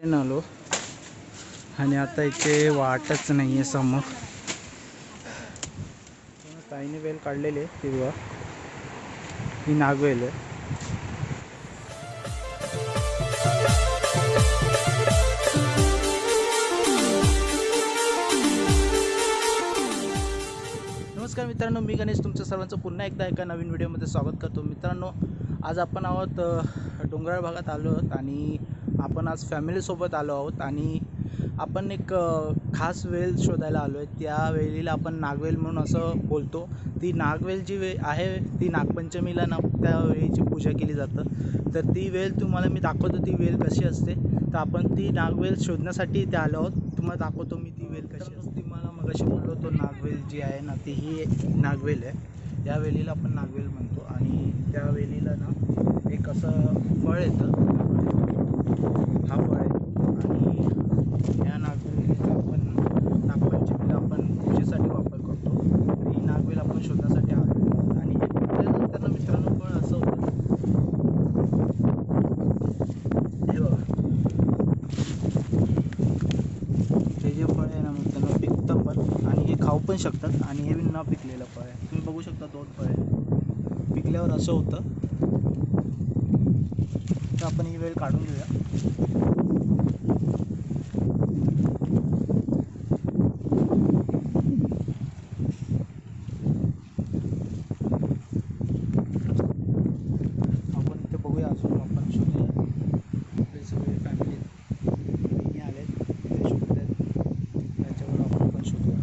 Train आलो आणि आता इथे वाटच नाही आहे समोर. ताईने वेल काढलेली आहे हिरवा. ही नागवेल आहे. नमस्कार मित्रांनो मी गणेश. तुमच्या सर्वांचं पुन्हा एकदा एका नवीन व्हिडिओमध्ये स्वागत करतो. मित्रांनो आज आपण आहोत डोंगराळ भागात आलो आहोत आणि आपण आज फॅमिलीसोबत आलो आहोत आणि आपण एक खास वेल शोधायला आलो आहे त्या वेलीला आपण नागवेल म्हणून असं बोलतो. ती नागवेल जी वे आहे ती नागपंचमीला ना त्या वेळीची पूजा केली जातं. तर ती वेल तुम्हाला मी दाखवतो ती वेल कशी असते. तर आपण ती नागवेल शोधण्यासाठी इथे आलो आहोत. तुम्हाला दाखवतो मी ती वेल कशी असते. तुम्हाला मग अशी बोललो तो नागवेल जी आहे ना ती ही नागवेल आहे. या वेलीला आपण नागवेल म्हणतो. आणि त्या वेलीला ना एक असं फळ येतं. हा फळ आहे. आणि या नागवेलीचा आपण नागपंचमीला आपण पूजेसाठी वापर करतो. ही नागवेल आपण शोधण्यासाठी आलो. आणि हे मित्रांनो फळ असं होतं. हे बघा. हे जे फळ आहे ना मित्रांनो पिकतं पण. आणि हे खाऊ पण शकतात. आणि हे न पिकलेलं फळ आहे. तुम्ही बघू शकता दोन फळ आहे. पिकल्यावर असं होतं. तर आपण ही वेळ काढून घेऊया आपण इथे बघूया अजून आपण शोधूया आपले सगळे फॅमिली बहिणी आलेत ते शोधत आहेत त्याच्यावर आपण पण शोधूया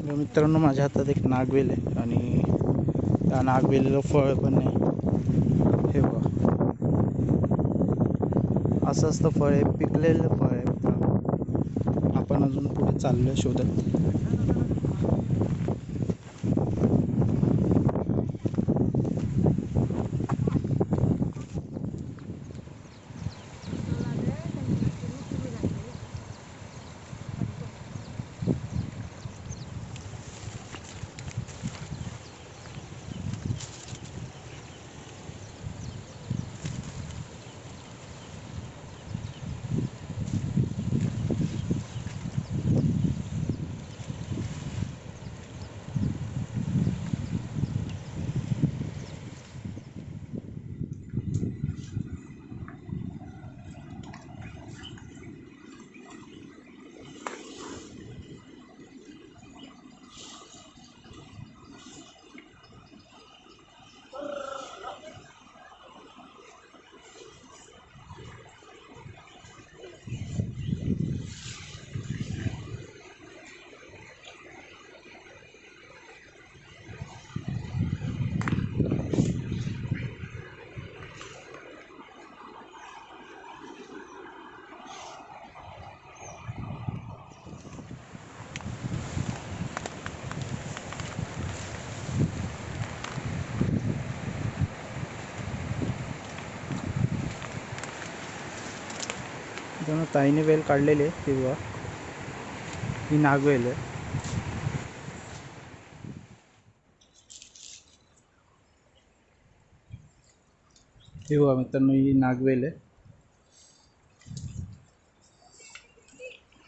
तर मित्रांनो माझ्या हातात एक नागवेल आहे आणि त्या नागवेलीला फळ पण आहे हे बघा असं असतं फळ आहे पिकलेलं फळ. आहे आपण अजून पुढे चाललो शोधत. मित्रांनो ताईने वेल काढलेली आहे हिरवा. ही नागवेल आहे. तेव्हा मित्रांनो ही नागवेल आहे.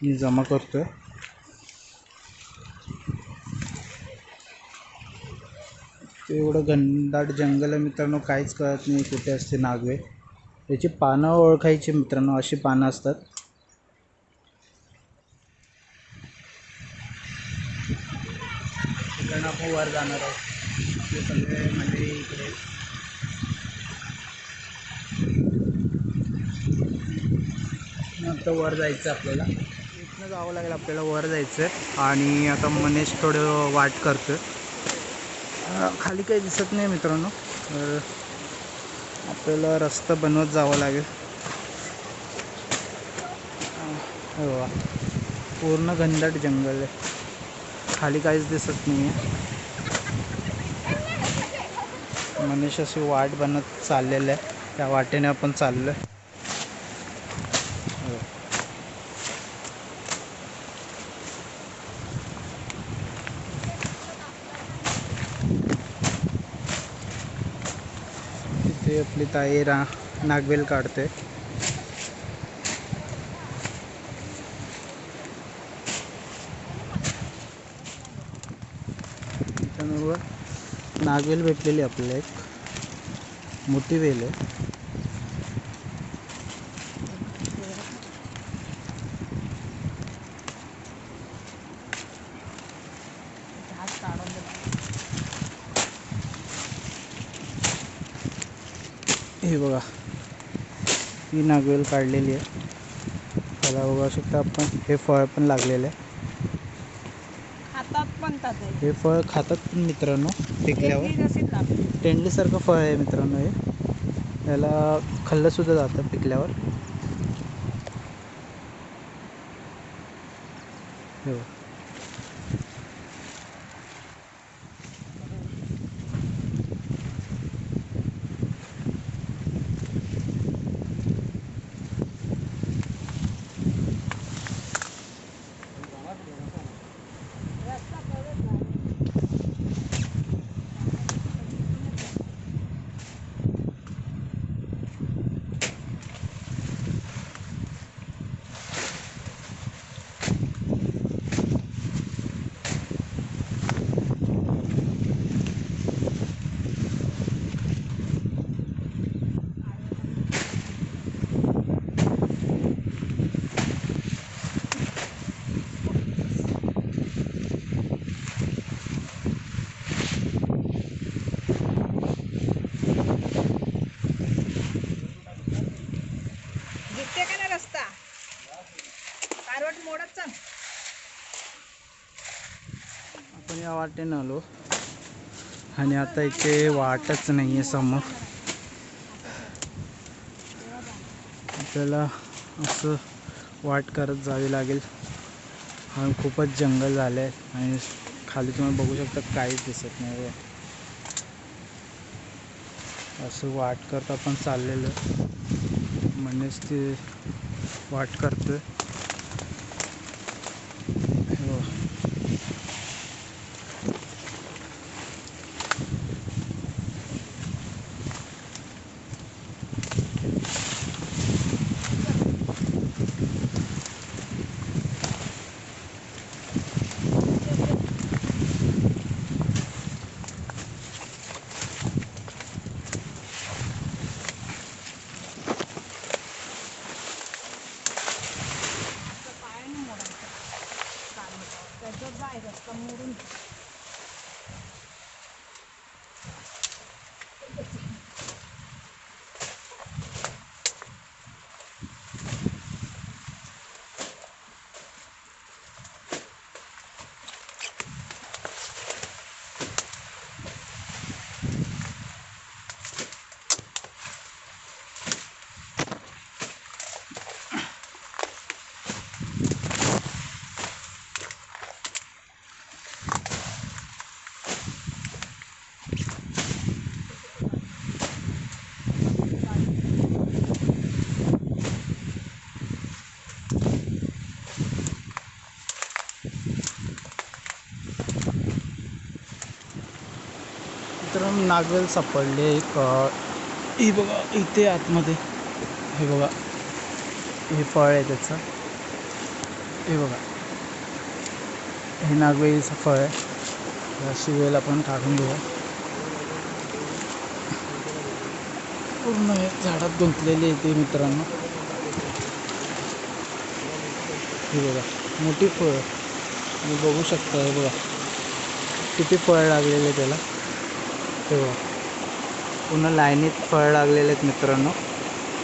मी जमा करतोय. ते एवढं घनदाट जंगल आहे मित्रांनो काहीच कळत नाही कुठे असते नागवेल याची पानं ओळखायची मित्रांनो अशी पानं असतात. आपण वर जाणार आहोत. आपले सगळे मंडळी इकडे. आता वर जायचं आपल्याला. इथनं जावं लागेल आपल्याला वर जायचं आहे आणि आता मनेश थोडं वाट करतो खाली काही दिसत नाही मित्रांनो. तर आपल्याला रस्ता बनवत जावं लागेल. हे पूर्ण घनदाट जंगल आहे. खाली काहीच दिसत नाही आहे मनीष अशी वाट बनत चाललेलं आहे. त्या वाटेने आपण चाललो आहे आपली ताई रा नागवेल काढते. नागवेल भेटलेली आपल्याला एक मोठी वेल आहे. हे बघा. ही नागवेल काढलेली आहे. त्याला बघा शकता आपण हे फळ पण लागलेलं आहे. हातात पण ताते हे फळ खातात पण मित्रांनो पिकल्यावर. लागते टेंडलीसारखं फळ आहे मित्रांनो हे. याला खाल्लंसुद्धा जातं पिकल्यावर. हे बघा. दिसते का ना रस्ता कारवट मोडत चल आपण या वाटेनं आलो. आणि आता इथे वाटच नाही आहे समोर. आपल्याला असं वाट करत जावी लागेल. आणि खूपच जंगल झालं आहे आणि खाली तुम्ही बघू शकता काहीच दिसत नाही असं वाट करत आपण चाललेलं. म्हणजेच ते वाट करतोय हे बघा. पायाने मोडायचं कारवट त्याच्यात जाय रस्ता मोडून तर नागवेल सापडले एक हे बघा इथे आतमध्ये. हे बघा. हे फळ आहे त्याचं. हे बघा. हे नागवेलीचं फळ आहे. अशी वेल आपण काढून घेऊया पूर्ण हे झाडात गुंतलेले आहे ते मित्रांनो. हे बघा. मोठी फळ. तुम्ही बघू शकता हे बघा. किती फळ लागलेले त्याला. हे बघा. पूर्ण लाईनीत फळ लागलेले आहेत मित्रांनो.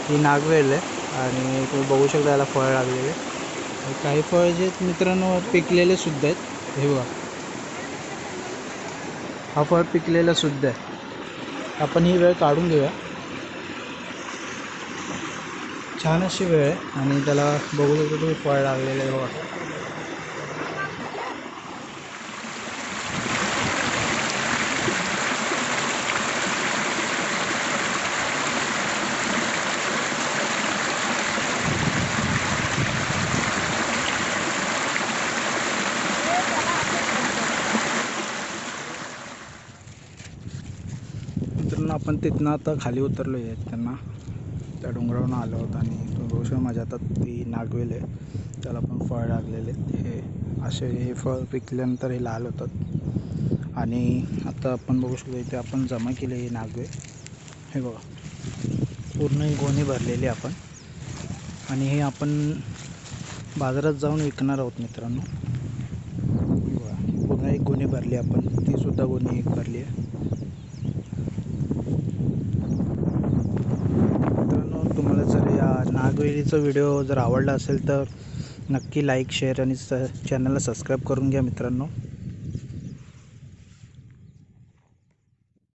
ही नागवेल आहे आणि तुम्ही बघू शकता याला फळ लागलेले काही फळ जे आहेत मित्रांनो पिकलेले सुद्धा आहेत. हे बघा. हा फळ पिकलेला सुद्धा आहे. आपण ही वेळ काढून घेऊया. छान अशी वेळ आहे आणि त्याला बघू शकतो तुम्ही फळ लागलेलं आहे. बघा. पण तिथनं आता खाली उतरलो आहे त्यांना. त्या डोंगरावरून आलो होतो आणि तुम्ही माझ्या हातात ती नागवेल आहे. त्याला पण फळ लागलेले आहेत. हे असे हे फळ पिकल्यानंतर हे लाल होतात. आणि आता आपण बघू शकतो इथे आपण जमा केले हे नागवे हे बघा. पूर्ण ही गोणी भरलेली आहे आपण. आणि हे आपण बाजारात जाऊन विकणार आहोत मित्रांनो. हे बघा पूर्ण एक गोणी भरली आपण. तीसुद्धा गोणी एक भरली आहे मित्रांनो तुम्हाला जर या व्हिडिओ जर आवडला असेल तर नक्की लाईक शेअर आणि स चॅनलला सबस्क्राईब करून घ्या मित्रांनो.